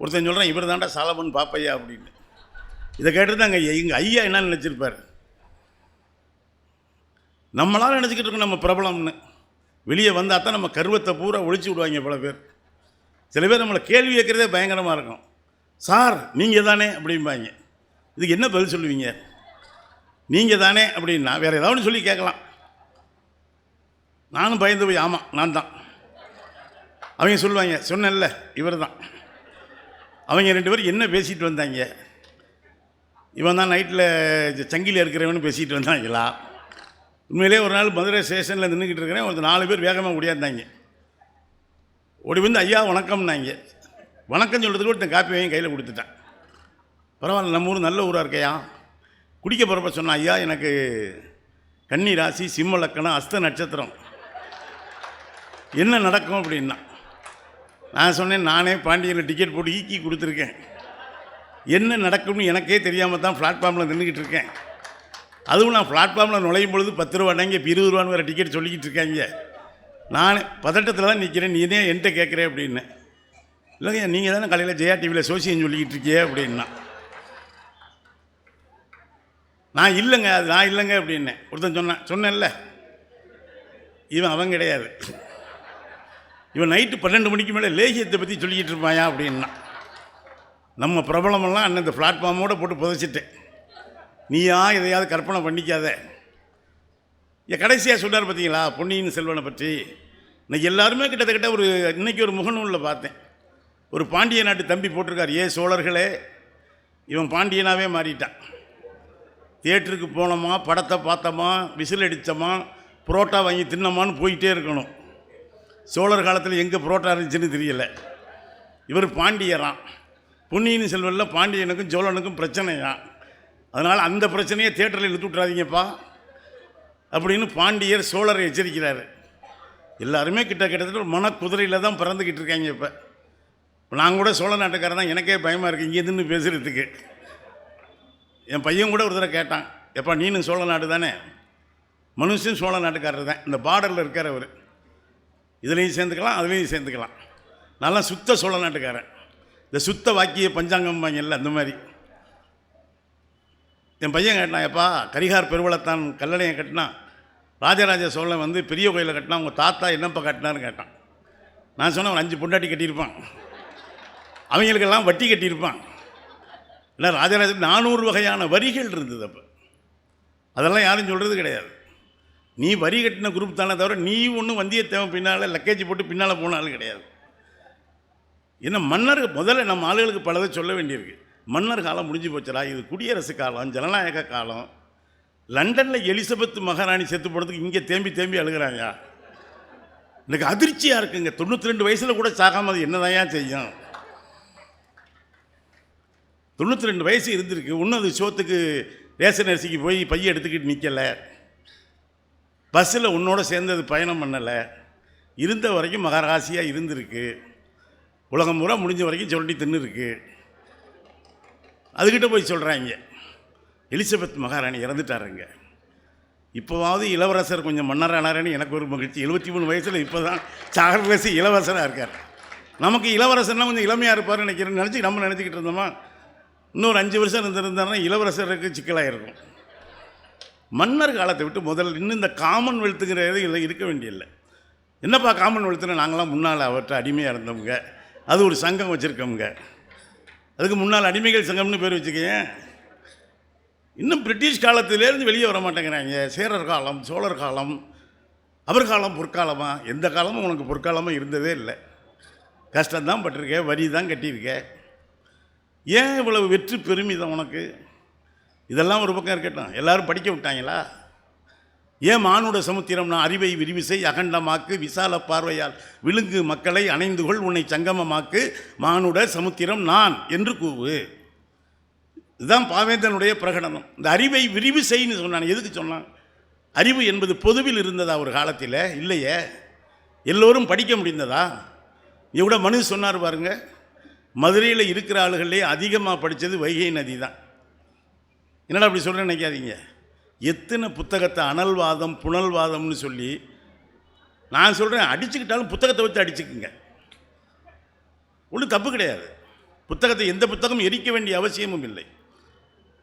ஒருத்தன் சொல்கிறான் இவர் தாண்டா சாலமன் பாப்பையா அப்படின்னு. இதை கேட்டு தாங்க எங்கள் ஐயா என்ன நினச்சிருப்பார். நம்மளால் நினச்சிக்கிட்டு இருக்கோம் நம்ம பிரபலம்னு. வெளியே வந்தால் தான் நம்ம கருவத்தை பூரா ஒழிச்சு விடுவாங்க பல பேர். சில பேர் நம்மளை கேள்வி கேட்குறதே பயங்கரமாக இருக்கும். சார் நீங்கள் தானே அப்படிம்பாங்க. இதுக்கு என்ன பதில் சொல்லுவீங்க? நீங்கள் தானே அப்படின்னா வேறு ஏதாவது ஒன்று சொல்லி கேட்கலாம். நானும் பயந்து போய் ஆமாம் நான் தான். அவங்க சொல்லுவாங்க சொன்னேன்ல இவர் தான் அவங்க ரெண்டு பேரும் என்ன பேசிட்டு வந்தாங்க? இவன் தான் நைட்டில் சங்கிலியில் இருக்கிறவனு பேசிகிட்டு வந்தாங்களா உண்மையிலே ஒரு நாள் மதுரை ஸ்டேஷனில் நின்றுக்கிட்டு இருக்கிறேன். ஒரு நாலு பேர் வேகமாக ஓடியாந்தாங்க. ஓடி வந்து ஐயா வணக்கம்னாங்க. வணக்கம் சொல்கிறதுக்கு ஒருத்தன் காப்பி வாங்கி கையில் கொடுத்துட்டான். பரவாயில்ல நம்ம ஊர் நல்ல ஊராக இருக்கையா? குடிக்க போகிறப்ப சொன்னான் ஐயா எனக்கு கன்னி ராசி சிம்ம லக்கணம் அஸ்த நட்சத்திரம். என்ன நடக்கும்? அப்படின்னா நான் சொன்னேன் நானே பாண்டியனில் டிக்கெட் போட்டு ஈக்கி கொடுத்துருக்கேன். என்ன நடக்கும்னு எனக்கே தெரியாமல் தான் பிளாட்ஃபார்மில் நின்றுக்கிட்டு இருக்கேன். அதுவும் நான் பிளாட்ஃபார்மில் நுழையும் பொழுது பத்து ரூபாண்டாங்க இப்போ இருபது ரூபான்னு வேறு டிக்கெட் சொல்லிக்கிட்டு இருக்காங்க. நான் பதட்டத்தில் தான் நிற்கிறேன் நீ ஏன் என்கிட்ட கேட்குறேன் அப்படின்னு. இல்லைங்க நீங்கள் தானே காலையில் ஜெயா டிவியில் சோசியம் சொல்லிக்கிட்டு இருக்கியே அப்படின்னா. நான் இல்லைங்க அது நான் இல்லைங்க அப்படின்னேன் ஒருத்தன் சொன்னான் சொன்னேன்ல. இவன் அவன் கிடையாது. இவன் நைட்டு பன்னெண்டு மணிக்கு மேலே லேகியத்தை பற்றி சொல்லிக்கிட்டு இருப்பாயா அப்படின்னா. நம்ம பிரபலமெல்லாம் அண்ணன் இந்த பிளாட்ஃபார்மோடு போட்டு புதைச்சிட்டேன். நீயா எதையாவது கற்பனை பண்ணிக்காத. என் கடைசியாக சொல்கிறார் பார்த்தீங்களா பொன்னியின் செல்வனை பற்றி. இன்னைக்கு எல்லாருமே கிட்டத்தட்ட ஒரு இன்றைக்கி ஒரு முகநூலில் பார்த்தேன். ஒரு பாண்டிய நாட்டு தம்பி போட்டிருக்கார் ஏ சோழர்களே. இவன் பாண்டியனாகவே மாறிட்டான். தியேட்டருக்கு போனோமா படத்தை பார்த்தோமா விசில் அடித்தோமா புரோட்டா வாங்கி தின்னோமான்னு போயிட்டே இருக்கணும். சோழர் காலத்தில் எங்கே புரோட்டா இருந்துச்சுன்னு தெரியல. இவர் பாண்டியரான் பொன்னியின் செல்வனில் பாண்டியனுக்கும் சோழனுக்கும் பிரச்சனையா அதனால் அந்த பிரச்சனையை தேட்டரில் இழுத்து விட்றாதீங்கப்பா அப்படின்னு பாண்டியர் சோழரை எச்சரிக்கிறார். எல்லாருமே கிட்ட கிட்டத்தட்ட ஒரு மனக்குதிரையில் தான் பிறந்துக்கிட்டு இருக்காங்க இப்போ. நான் கூட சோழ நாட்டுக்காரன் தான் எனக்கே பயமாக இருக்குது இங்கேருந்து பேசுகிறதுக்கு என் பையன் கூட ஒரு தடவை கேட்டான் எப்பா நீனும் சோழ நாடு தானே? மனுஷன் சோழ நாட்டுக்காரர் தான். இந்த பார்டரில் இருக்கார் அவர். இதுலேயும் சேர்ந்துக்கலாம் அதுலேயும் சேர்ந்துக்கலாம். நல்லா சுத்த சோழ நாட்டுக்காரன் இந்த சுத்த வாக்கிய பஞ்சாங்கம் வாங்கல அந்த மாதிரி. என் பையன் கேட்டான் எப்பா கரிகார் பெருவளத்தான் கல்லணையை கட்டினான் ராஜராஜ சோழன் வந்து பெரிய கோயிலை கட்டினா உங்கள் தாத்தா என்னப்பா கட்டினான்னு கேட்டான். நான் சொன்னேன் ஒரு அஞ்சு பொண்டாட்டி கட்டியிருப்பான். அவங்களுக்கெல்லாம் வட்டி கட்டியிருப்பான். இல்லை ராஜராஜ நானூறு வகையான வரிகள் இருந்தது அப்போ. அதெல்லாம் யாரும் சொல்கிறது கிடையாது. நீ வரி கட்டின குரூப் தானே தவிர நீ ஒன்றும் வந்தியத்தேவன் பின்னால் லக்கேஜ் போட்டு பின்னால் போனாலும் கிடையாது. ஏன்னா மன்னர் முதல்ல நம்ம ஆளுகளுக்கு பலதை சொல்ல வேண்டியிருக்கு. மன்னர் காலம் முடிஞ்சு போச்சுடா. இது குடியரசு காலம் ஜனநாயக காலம். லண்டனில் எலிசபெத் மகாராணி செத்து போனதுக்கு இங்கே தேம்பி தேம்பி அழுகிறாங்க எனக்கு அதிர்ச்சியாக இருக்குங்க. தொண்ணூற்றி ரெண்டு வயசில் கூட சாகாமல் அது என்னதான் செய்யும்? தொண்ணூற்றி ரெண்டு வயசு இருந்திருக்கு. இன்னும் அது சோத்துக்கு ரேஷன் அரிசிக்கு போய் பைய எடுத்துக்கிட்டு நிற்கலை பஸ்ஸில் உன்னோட சேர்ந்தது பயணம் பண்ணலை. இருந்த வரைக்கும் மகராசியாக இருந்திருக்கு. உலகம் பூரா முடிஞ்ச வரைக்கும் சொல்லி தின்னுருக்கு. அதுக்கிட்ட போய் சொல்கிறாங்க எலிசபெத் மகாராணி இறந்துட்டாருங்க இப்போவாவது இளவரசர் கொஞ்சம் மன்னரானாரன்னு எனக்கு ஒரு மகிழ்ச்சி. எழுபத்தி மூணு வயசில் இப்போ தான் சாகரசி இளவரசராக இருக்கார். நமக்கு இளவரசர்னா கொஞ்சம் இளமையாக இருப்பார்னு நினைக்கிறேன் நினச்சி நம்ம நினச்சிக்கிட்டு இருந்தோமா? இன்னொரு அஞ்சு வருஷம் இருந்திருந்தாருன்னா இளவரசருக்கு சிக்கலாக இருக்கும் மன்னர் காலத்தை விட்டு முதல்ல இன்னும் இந்த காமன்வெல்த்துங்கிற இதில் இல்லை இருக்க வேண்டியதில்லை. என்னப்பா காமன்வெல்த்துன்னு நாங்களாம் முன்னால் அவர்கிட்ட அடிமையாக இருந்தவங்க. அது ஒரு சங்கம் வச்சுருக்கோங்க அதுக்கு முன்னால் அடிமைகள் சங்கம்னு பேர் வச்சுக்கேன் இன்னும் பிரிட்டிஷ் காலத்திலேருந்து வெளியே வர மாட்டேங்கிறாங்க. சேரர் காலம் சோழர் காலம் அவர் காலம் பொற்காலமாக எந்த காலமும் உனக்கு பொற்காலமாக இருந்ததே இல்லை. கஷ்டம்தான் பட்டிருக்கேன் வரி தான் கட்டியிருக்கேன் ஏன் இவ்வளவு வெற்றி பெருமிதம் உனக்கு? இதெல்லாம் ஒரு பக்கம் இருக்கட்டும். எல்லாரும் படிக்க விட்டாங்களா? ஏன் மானுட சமுத்திரம்னா அறிவை விரிவிசை அகண்டமாக்கு விசால பார்வையால் விழுங்கு மக்களை அணைந்து கொள் உன்னை சங்கமமாக்கு மானுட சமுத்திரம் நான் என்று கூவு. இதுதான் பாவேந்தனுடைய பிரகடனம். இந்த அறிவை விரிவு செய்ன்னு சொன்னான் எதுக்கு சொன்னான்? அறிவு என்பது பொதுவில் இருந்ததா ஒரு காலத்தில்? இல்லையே. எல்லோரும் படிக்க முடிந்ததா? இவ்வளோ மனு சொன்னார் பாருங்க. மதுரையில் இருக்கிற ஆளுகளே அதிகமாக படித்தது வைகை நதி தான். என்னடா அப்படி சொல்கிறேன்னு நினைக்காதீங்க. எத்தனை புத்தகத்தை அனல்வாதம் புனல்வாதம்னு சொல்லி நான் சொல்கிறேன் அடிச்சுக்கிட்டாலும் புத்தகத்தை வச்சு அடிச்சுக்குங்க. ஒன்றும் தப்பு கிடையாது. புத்தகத்தை எந்த புத்தகம் எரிக்க வேண்டிய அவசியமும் இல்லை.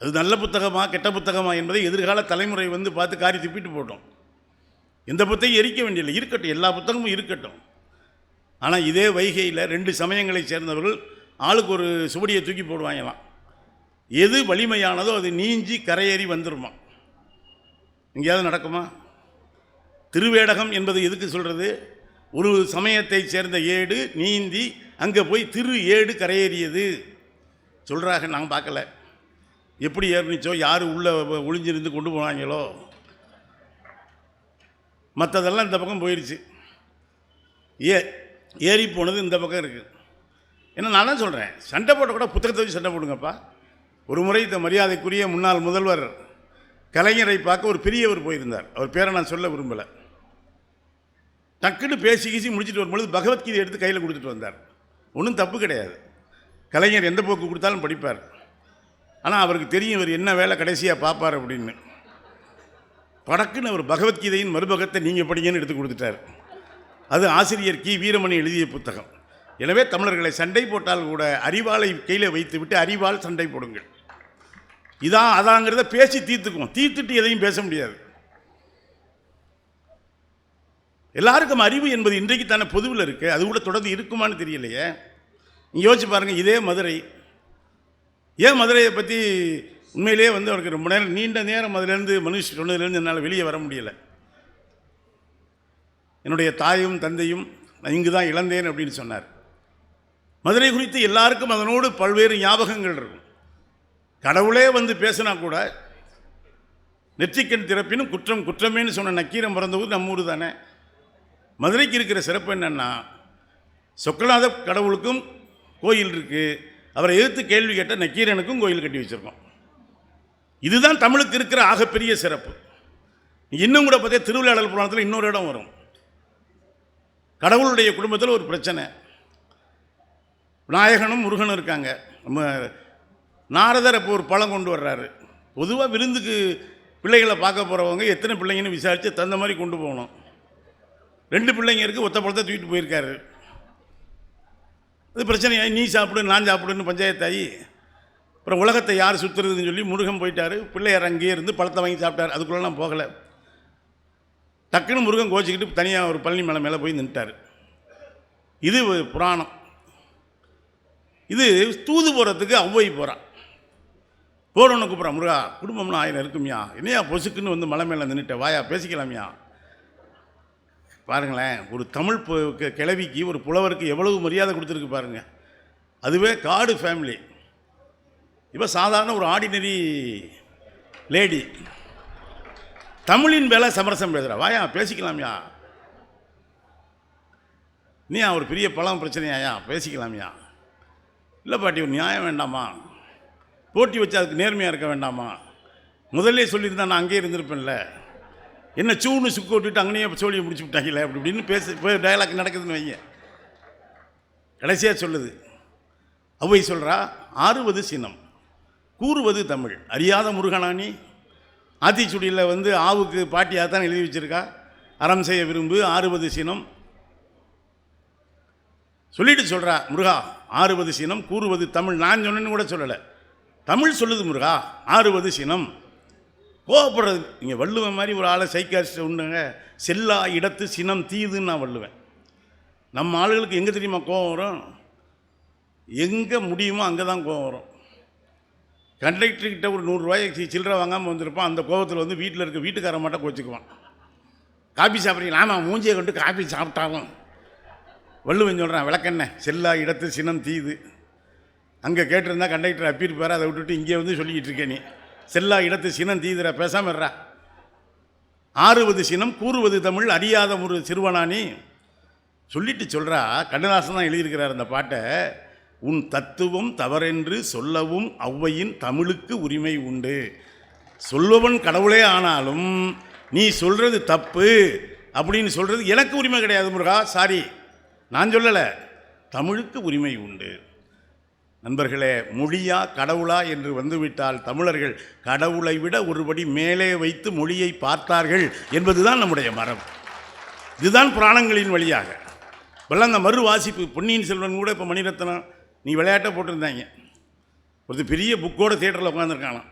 அது நல்ல புத்தகமா கெட்ட புத்தகமா என்பதை எதிர்கால தலைமுறை வந்து பார்த்து காரி துப்பிட்டு போட்டோம். எந்த புத்தகம் எரிக்க வேண்டியதில்லை இருக்கட்டும் எல்லா புத்தகமும் இருக்கட்டும். ஆனால் இதே வைகையில் ரெண்டு சமயங்களை சேர்ந்தவர்கள் ஆளுக்கு ஒரு சுவடியை தூக்கி போடுவாங்களாம். எது வலிமையானதோ அது நீஞ்சி கரையேறி வந்துடுமா எங்கேயாவது நடக்குமா? திருவேடகம் என்பது எதுக்கு சொல்கிறது ஒரு சமயத்தை சேர்ந்த ஏடு நீந்தி அங்கே போய் திரு ஏடு கரையேறியது. சொல்கிறாங்க நாங்கள் பார்க்கல. எப்படி ஏறிச்சோ யார் உள்ளே ஒளிஞ்சிருந்து கொண்டு போனாங்களோ. மற்றதெல்லாம் இந்த பக்கம் போயிடுச்சு ஏ ஏறி போனது இந்த பக்கம் இருக்குது ஏன்னா நான் தான் சொல்கிறேன் சண்டை போட்ட கூட புத்தகத்தை வச்சு சண்டை போடுங்கப்பா. ஒரு முறை இந்த மரியாதைக்குரிய முன்னாள் முதல்வர் கலைஞரை பார்க்க ஒரு பெரியவர் போயிருந்தார். அவர் பேரை நான் சொல்ல விரும்பலை. டக்குன்னு பேசி கீசி முடிச்சுட்டு வரும்பொழுது பகவத்கீதை எடுத்து கையில் கொடுத்துட்டு வந்தார். ஒன்றும் தப்பு கிடையாது. கலைஞர் எந்த போக்கு கொடுத்தாலும் படிப்பார். ஆனால் அவருக்கு தெரியும் இவர் என்ன வேலை கடைசியாக பார்ப்பார் அப்படின்னு. படக்குன்னு அவர் பகவத்கீதையின் மறுபகத்தை நீங்கள் படிங்கன்னு எடுத்து கொடுத்துட்டார். அது ஆசிரியர் கி. வீரமணி எழுதிய புத்தகம். எனவே தமிழர்களை சண்டை போட்டால் கூட அறிவாளை கையில் வைத்துவிட்டு அறிவால் சண்டை போடுங்கள். இதான் அதாங்கிறத பேசி தீர்த்துக்குவோம். தீர்த்துட்டு எதையும் பேச முடியாது. எல்லாருக்கும் அறிவு என்பது இன்றைக்கு தானே பொதுவில் இருக்குது அது கூட தொடர்ந்து இருக்குமான்னு தெரியலையே. நீங்கள் யோசிச்சு பாருங்கள் இதே மதுரை. ஏன் மதுரையை பற்றி உண்மையிலேயே வந்து அவருக்கு ரொம்ப நேரம் நீண்ட நேரம் அதிலேருந்து மனுஷ் சொன்னதுலேருந்து என்னால் வெளியே வர முடியலை. என்னுடைய தாயும் தந்தையும் நான் இங்கு தான் இழந்தேன் அப்படின்னு சொன்னார். மதுரை குறித்து எல்லாருக்கும் அதனோடு பல்வேறு ஞாபகங்கள் இருக்கும். கடவுளே வந்து பேசினா கூட நெற்றிக்கண் திறப்பினும் குற்றம் குற்றமேன்னு சொன்ன நக்கீரம் பிறந்தபோது நம்ம ஊர் தானே. மதுரைக்கு இருக்கிற சிறப்பு என்னென்னா சொக்கநாத கடவுளுக்கும் கோயில் இருக்குது அவரை எதிர்த்து கேள்வி கேட்ட நக்கீரனுக்கும் கோயில் கட்டி வச்சுருக்கோம். இதுதான் தமிழுக்கு இருக்கிற ஆகப்பெரிய சிறப்பு. இன்னும் கூட பார்த்தா திருவிழாடல் புராணத்தில் இன்னொரு இடம் வரும். கடவுளுடைய குடும்பத்தில் ஒரு பிரச்சனை. விநாயகனும் முருகனும் இருக்காங்க. நம்ம நாரதர் இப்போ ஒரு பழம் கொண்டு வர்றாரு. பொதுவாக விருந்துக்கு பிள்ளைகளை பார்க்க போகிறவங்க எத்தனை பிள்ளைங்கன்னு விசாரித்து தகுந்த மாதிரி கொண்டு போகணும். ரெண்டு பிள்ளைங்க இருக்குது ஒத்த பழத்தை தூக்கிட்டு போயிருக்காரு. அது பிரச்சனையாக நீ சாப்பிடு நான் சாப்பிடுன்னு பஞ்சாயத்தாகி அப்புறம் உலகத்தை யார் சுற்றுறதுன்னு சொல்லி முருகன் போயிட்டார். பிள்ளையார் அங்கேயே இருந்து பழத்தை வாங்கி சாப்பிட்டார். அதுக்குள்ளெல்லாம் போகலை. டக்குன்னு முருகன் கோச்சிக்கிட்டு தனியாக ஒரு பழனி மலை மேலே போய் நின்ட்டார் இது ஒரு புராணம். இது தூது போகிறதுக்கு ஔவை போகிறான் கோடு ஒன்று கூப்பிட்றேன் முருகா குடும்பம்னு ஆயிரம் இருக்குமியா என்னையா பொசுக்குன்னு வந்து மலை மேலே நின்றுட்ட வாயா பேசிக்கலாமியா பாருங்களேன் ஒரு தமிழ் பு- கிழவிக்கு ஒரு புலவருக்கு எவ்வளவு மரியாதை கொடுத்துருக்கு பாருங்கள் அதுவே காடு ஃபேமிலி இப்போ சாதாரண ஒரு ஆர்டினரி லேடி தமிழின் மேலே சமரசம் பேசுகிறா வாயா பேசிக்கலாம்யா நீயா ஒரு பெரிய பழம் பிரச்சனையாயா? பேசிக்கலாம்யா இல்லை பாட்டி ஒரு நியாயம் வேண்டாமா? போட்டி வச்சு அதுக்கு நேர்மையாக இருக்க வேண்டாமா? முதல்ல சொல்லியிருந்தா நான் அங்கேயே இருந்திருப்பேன்ல. என்ன சூன்னு சுக்கு விட்டுட்டு அங்கேயே சோழியை முடிச்சு விட்டாங்களே அப்படி இப்படின்னு பேச போய் டயலாக் நடக்குதுன்னு வைங்க. கடைசியாக சொல்லுது. அவை சொல்கிறா ஆறுவது சினம் கூறுவது தமிழ். அறியாத முருகனானி ஆத்திச்சுடியில் வந்து ஆவுக்கு பாட்டியாக தான் எழுதி வச்சிருக்கா? அறம் செய்ய விரும்பு ஆறுவது சினம். சொல்லிட்டு சொல்கிறா முருகா ஆறுவது சினம் கூறுவது தமிழ். நான் சொன்னேன்னு கூட சொல்லலை. தமிழ் சொல்லுது முருகா ஆறுவது சினம். கோவப்படுறது நீங்கள் வள்ளுவன் மாதிரி ஒரு ஆளை சைக்காஸ்ட் உண்டுங்க. செல்லா இடத்து சினம் தீதுன்னு நான் வள்ளுவேன். நம்ம ஆளுகளுக்கு எங்கே தெரியுமா கோவம் வரும்? எங்கே முடியுமோ அங்கே தான் கோவம் வரும். கண்டக்டர்கிட்ட ஒரு நூறுரூவாய்க்கு சில்லற வாங்காமல் வந்திருப்பான். அந்த கோபத்தில் வந்து வீட்டில் இருக்க வீட்டுக்காரன் மட்டும் கோச்சிக்குவான். காபி சாப்பிட்றீங்களா? ஆமாம் மூஞ்சியை கொண்டு காபி சாப்பிட்டாலும் வள்ளுவன் சொல்கிறான் விளக்கெண்ண செல்லா இடத்து சினம் தீது. அங்கே கேட்டிருந்தா கண்டக்டர் அப்பியிருப்பார் அதை விட்டுட்டு இங்கே வந்து சொல்லிக்கிட்டு இருக்கே நீ. செல்லா இடத்து சினம் தீதிர பேசாம ஆறுவது சினம் கூறுவது தமிழ் அறியாத ஒரு சிறுவனானி சொல்லிட்டு சொல்கிறா கண்ணதாசன் தான் எழுதியிருக்கிறார் அந்த பாட்டை. உன் தத்துவம் தவறென்று சொல்லவும் ஔவையின் தமிழுக்கு உரிமை உண்டு. சொல்லுவன் கடவுளே ஆனாலும் நீ சொல்கிறது தப்பு அப்படின்னு சொல்கிறது எனக்கு உரிமை கிடையாது முருகா சாரி நான் சொல்லலை தமிழுக்கு உரிமை உண்டு. நண்பர்களே மொழியா கடவுளா என்று வந்துவிட்டால் தமிழர்கள் கடவுளை விட ஒருபடி மேலே வைத்து மொழியை பார்த்தார்கள் என்பதுதான் நம்முடைய மரம். இதுதான் புராணங்களின் வழியாக. இப்போல்லாம் அந்த மறு வாசிப்பு பொன்னியின் செல்வன் கூட இப்போ மணிரத்னம் நீ விளையாட்டை போட்டிருந்தாங்க. ஒரு பெரிய புக்கோட தியேட்டரில் உட்காந்துருக்கானான்